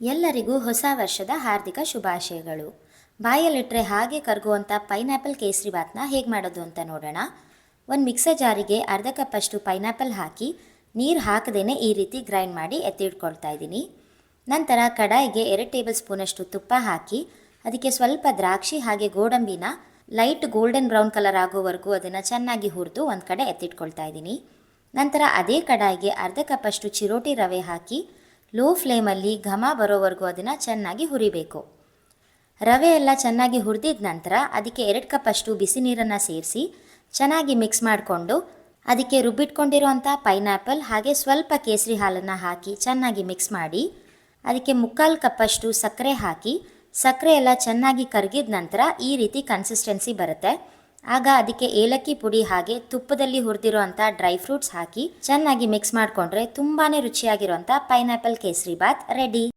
ಎಲ್ಲರಿಗೂ ಹೊಸ ವರ್ಷದ ಹಾರ್ದಿಕ ಶುಭಾಶಯಗಳು. ಬಾಯಲ್ಲಿಟ್ಟರೆ ಹಾಗೆ ಕರಗುವಂಥ ಪೈನಾಪಲ್ ಕೇಸರಿ ಬಾತ್ನ ಹೇಗೆ ಮಾಡೋದು ಅಂತ ನೋಡೋಣ. ಒಂದು ಮಿಕ್ಸರ್ ಜಾರಿಗೆ ಅರ್ಧ ಕಪ್ಪಷ್ಟು ಪೈನಾಪಲ್ ಹಾಕಿ ನೀರು ಹಾಕದೇನೆ ಈ ರೀತಿ ಗ್ರೈಂಡ್ ಮಾಡಿ ಎತ್ತಿಟ್ಕೊಳ್ತಾ ಇದ್ದೀನಿ. ನಂತರ ಕಡಾಯಿಗೆ ಎರಡು ಟೇಬಲ್ ಸ್ಪೂನಷ್ಟು ತುಪ್ಪ ಹಾಕಿ ಅದಕ್ಕೆ ಸ್ವಲ್ಪ ದ್ರಾಕ್ಷಿ ಹಾಗೆ ಗೋಡಂಬಿನ ಲೈಟ್ ಗೋಲ್ಡನ್ ಬ್ರೌನ್ ಕಲರ್ ಆಗೋವರೆಗೂ ಅದನ್ನು ಚೆನ್ನಾಗಿ ಹುರಿದು ಒಂದು ಕಡೆ ಎತ್ತಿಟ್ಕೊಳ್ತಾ ಇದ್ದೀನಿ. ನಂತರ ಅದೇ ಕಡಾಯಿಗೆ ಅರ್ಧ ಕಪ್ಪಷ್ಟು ಚಿರೋಟಿ ರವೆ ಹಾಕಿ ಲೋ ಫ್ಲೇಮಲ್ಲಿ ಘಮ ಬರೋವರೆಗೂ ಅದನ್ನು ಚೆನ್ನಾಗಿ ಹುರಿಬೇಕು. ರವೆ ಎಲ್ಲ ಚೆನ್ನಾಗಿ ಹುರಿದಿದ ನಂತರ ಅದಕ್ಕೆ ಎರಡು ಕಪ್ಪಷ್ಟು ಬಿಸಿ ನೀರನ್ನು ಸೇರಿಸಿ ಚೆನ್ನಾಗಿ ಮಿಕ್ಸ್ ಮಾಡಿಕೊಂಡು ಅದಕ್ಕೆ ರುಬ್ಬಿಟ್ಕೊಂಡಿರುವಂಥ ಪೈನಾಪಲ್ ಹಾಗೆ ಸ್ವಲ್ಪ ಕೇಸರಿ ಹಾಲನ್ನು ಹಾಕಿ ಚೆನ್ನಾಗಿ ಮಿಕ್ಸ್ ಮಾಡಿ ಅದಕ್ಕೆ ಮುಕ್ಕಾಲು ಕಪ್ಪಷ್ಟು ಸಕ್ಕರೆ ಹಾಕಿ ಸಕ್ಕರೆ ಎಲ್ಲ ಚೆನ್ನಾಗಿ ಕರಗಿದ ನಂತರ ಈ ರೀತಿ ಕನ್ಸಿಸ್ಟೆನ್ಸಿ ಬರುತ್ತೆ. ಆಗ ಅದಕ್ಕೆ ಏಲಕ್ಕಿ ಪುಡಿ ಹಾಗೆ ತುಪ್ಪದಲ್ಲಿ ಹುರಿದಿರುವಂಥ ಡ್ರೈ ಫ್ರೂಟ್ಸ್ ಹಾಕಿ ಚೆನ್ನಾಗಿ ಮಿಕ್ಸ್ ಮಾಡಿಕೊಂಡ್ರೆ ತುಂಬಾನೇ ರುಚಿಯಾಗಿರುವಂಥ ಪೈನಾಪಲ್ ಕೇಸರಿ ಬಾತ್ ರೆಡಿ.